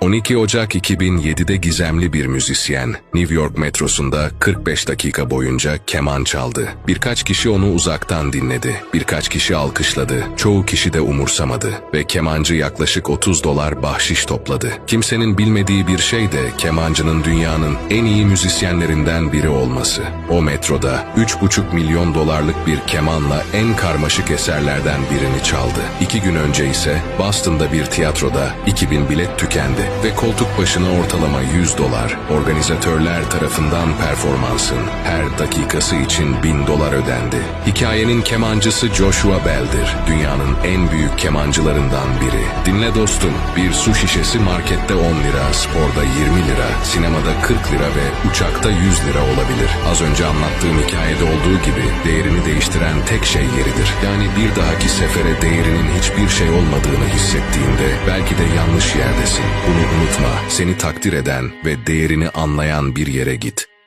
12 Ocak 2007'de gizemli bir müzisyen New York metrosunda 45 dakika boyunca keman çaldı. Birkaç kişi onu uzaktan dinledi. Birkaç kişi alkışladı. Çoğu kişi de umursamadı ve kemancı yaklaşık 30 dolar bahşiş topladı. Kimsenin bilmediği bir şey de kemancının dünyanın en iyi müzisyenlerinden biri olması. O metroda 3,5 milyon dolarlık bir kemanla en karmaşık eserlerden birini çaldı. İki gün önce ise Boston'da bir tiyatroda 2000 bilet tükendi ve koltuk başına ortalama 100 dolar. Organizatörler tarafından performansın her dakikası için 1000 dolar ödendi. Hikayenin kemancısı Joshua Bell'dir. Dünyanın en büyük kemancılarından biri. Dinle dostum, bir su şişesi markette 10 lira, sporda 20 lira, sinemada 40 lira ve uçakta 100 lira olabilir. Az önce anlattığım hikayede olduğu gibi değerini değiştiren tek şey yeridir. Yani bir dahaki sefere değerinin hiçbir şey olmadığını hissettiğinde belki de yanlış yerdesin. Bunu unutma. Seni takdir eden ve değerini anlayan bir yere git.